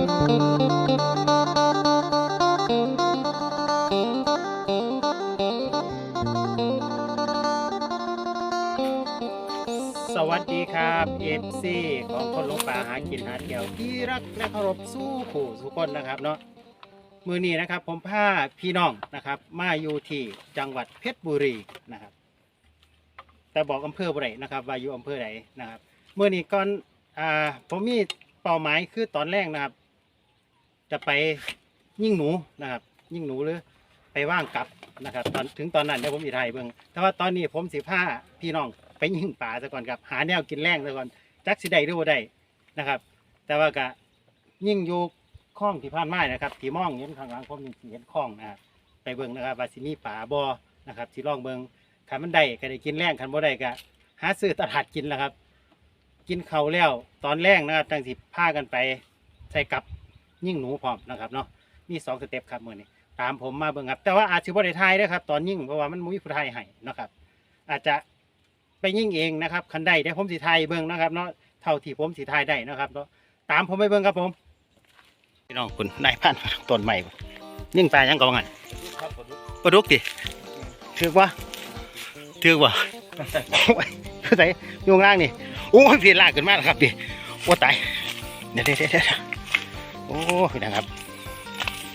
สวัสดีครับเอฟซีของคนลงป่าหากินหาเที่ยวที่รักและเคารพสู้ขู่สุกคนนะครับเนาะมือนี้นะครับผมพาพี่น้องนะครับ มาอยู่ที่จังหวัดเพชรบุรีนะครับ แต่บอกอำเภอบ่ได้นะครับว่าอยู่อำเภอไหนนะครับมือนี้ก่อนอ่าผมมีเป้าหมายคือตอนแรกนะครับ จะไปยิ่งหนูนะครับ ยิ่งหนูหรือไปว่างกลับนะครับ ตอนถึงตอนนั้นเดี๋ยวผมอีไทยเบิ่งแต่ว่าตอนนี้ผมสิพาพี่น้องไปยิ่งป่าซะก่อนครับหาแนวกินแรงซะก่อนจักสิได้หรือบ่ได้นะครับ แต่ว่าก็ยิ่งอยู่คลองที่ผ่านไมานะครับที่มองเห็นข้างหลังผมนี่สิเห็นคลองนะครับไปเบิ่งนะครับว่าสิมีป่าบ่นะครับสิลองเบิ่งคันมันได้ก็ได้กินแรงคันบ่ได้ก็หาซื้อตลาดกินแล้วครับ กินเขาแล้วตอนแรกนะครับจังสิพากันไปใส่กับ ยิ่งหนูพร้อมนะครับเนาะมีสองสเต็ปครับมื้อนี้ตามผมมาเบิ่งครับ แต่ว่าอาจจะบ่ได้ทายเด้อครับ ตอนยิ่งเพราะว่ามันบ่มีผู้ทายให้นะครับ อาจจะไปยิ่งเองนะครับคันใดได้ผมสิทายเบิ่งนะครับเนาะเท่าที่ผมสิทายได้นะครับเนาะตามผมไปเบิ่งครับผมพี่น้องคุณนายพันธุ์ต้นใหม่บ่ยิ่งปลายังกองกันปลาดุกดิถือว่าถือว่าโอ้ยคือไสอยู่ข้างล่างนี่โอ้ยเพียนลากขึ้นมาแล้วครับดิโอ้ตายเดี๋ยวเดี๋ยวเดี๋ยวเดี๋ยว โอ้ยนะครับ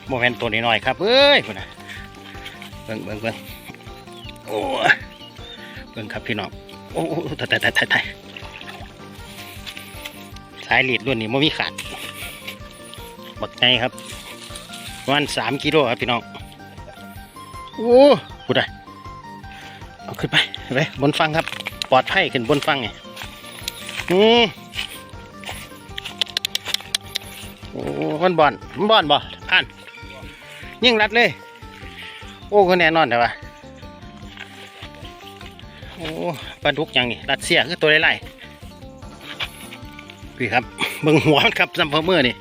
โมเมนต์ตัวน้อยๆครับเอ้ยคุณนะเบิ่งเบิ่งเบิ่งโอ้ยเบิ่งครับพี่น้องโอ้โอ้ตายตายตายตายตายสายหลีดรุ่นนี้ไม่มีขาดบักไงครับประมาณสามกิโลครับพี่น้องโอ้พูดได้เอาขึ้นไปไปบนฟังครับ ปลอดภัยขึ้นบนฟังไงอืม มันบอนมันบอนบ่อ่านยิ่งรัดเลย โอ้ก็แน่นอนแต่ว่าโอ้ปลาดุกยังนี่รัดเสียคือตัวไล่ๆพี่ครับเบิ่งหัวมันครับซัมเพอร์เมอร์นี่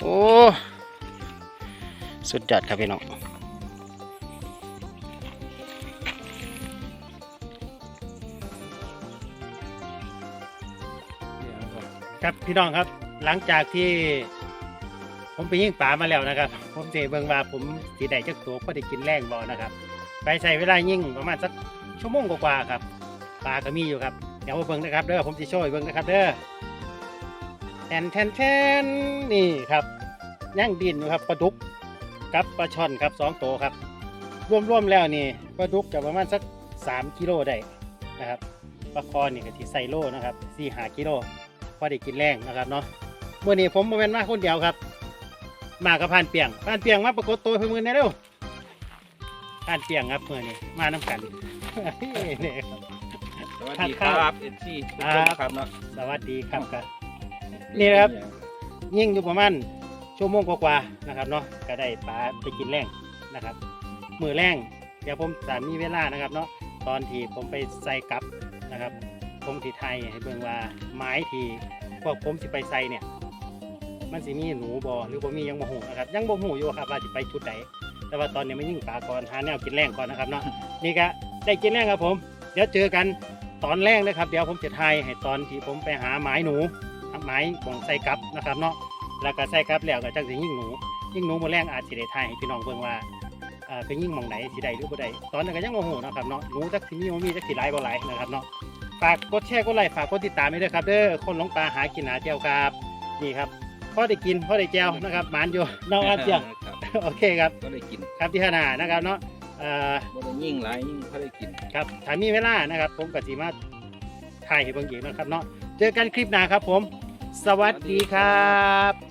โอ้สุดยอดครับพี่น้องครับพี่น้องครับหลังจากที่ ผมไปยิงป่ามาแล้วนะครับ ผมเจเบิงว่าผมสีได้จักตัวพอได้กินแรงบ่นะครับ ไปใช้เวลายิงประมาณสักชั่วโมงกว่าๆครับปลาก็มีอยู่ครับ เดี๋ยวมาเบิงนะครับเด้อผมจะช่วยเบิงนะครับเด้อแทนแทนแทนนี่ครับย่างดินอยู่ครับปลาดุกกับปลาช่อนครับสองตัวครับ รวมๆแล้วนี่ปลาดุกจะประมาณสักสามกิโลได้นะครับปลาคอนี่ก็ที่ใส่โลนะครับสี่หากิโลพอได้กินแรงนะครับเนาะเมื่อนี้ผมมาเป็นมาคนเดียวครับ มากับพานเปียงพานเปียงมาปรากฏตัวเพื่อนมือนี่เร็วพานเปียงครับเมื่อนี้มาน้ำกันนี่ครับ สวัสดีครับเอ็นซีทุกคนนะครับเนาะสวัสดีครับครับนี่นะครับ ยิ่งอยู่ประมาณชั่วโมงกว่าๆนะครับเนาะก็ได้ปลาไปกินแรงนะครับ มือแรงเดี๋ยวผมจะมีเวลานะครับเนาะตอนที่ผมไปใส่กับนะครับ ผมที่ไทยให้เบิ่งว่าไม้ที่พวกผมสิไปใส่เนี่ย มันสิมีหนูบอหรือบ่มียังบ่หูนะครับยังบ่หูอยู่ครับว่าสิไปชุดไหนแต่ว่าตอนนี้มันยิ่งปลาก่อนหาแนวกินแรงก่อนนะครับเนาะนี่ก็ได้กินแรงครับผม เดี๋ยวเจอกันตอนแรกนะครับ เดี๋ยวผมจะทายให้ตอนที่ผมไปหาไม้หนูไม้ของใส่กับนะครับเนาะแล้วก็ใส่กับแล้วก็จังสิยิ่งหนูยิ่งหนูมื้อแรงอาจสิได้ทายให้พี่น้องเบิ่งว่าเอ่อเป็นยิ่งหมองไหนสิได้หรือบ่ได้ตอนนั้นก็ยังบ่ฮู้นะครับเนาะหนูจักสิมีบ่มีจักสิหลายบ่หลายนะครับเนาะฝากกดแชร์กดไลค์ฝากกดติดตามด้วยครับเด้อคนหลงปลาหากินหาเที่ยวครับนี่ครับ พอได้กินพอได้แจวนะครับหมานอยู่น้องอาเจียงครับโอเคครับก็ได้กินครับที่หนานะครับเนาะเอ่อบ่ได้ยิ่งหลายยิ่งเขาได้กินครับถ้ามีเวลานะครับ ผมก็สิมาถ่ายให้เบิ่งอีกนะครับเนาะเจอกันคลิปหน้าครับผม สวัสดีครับ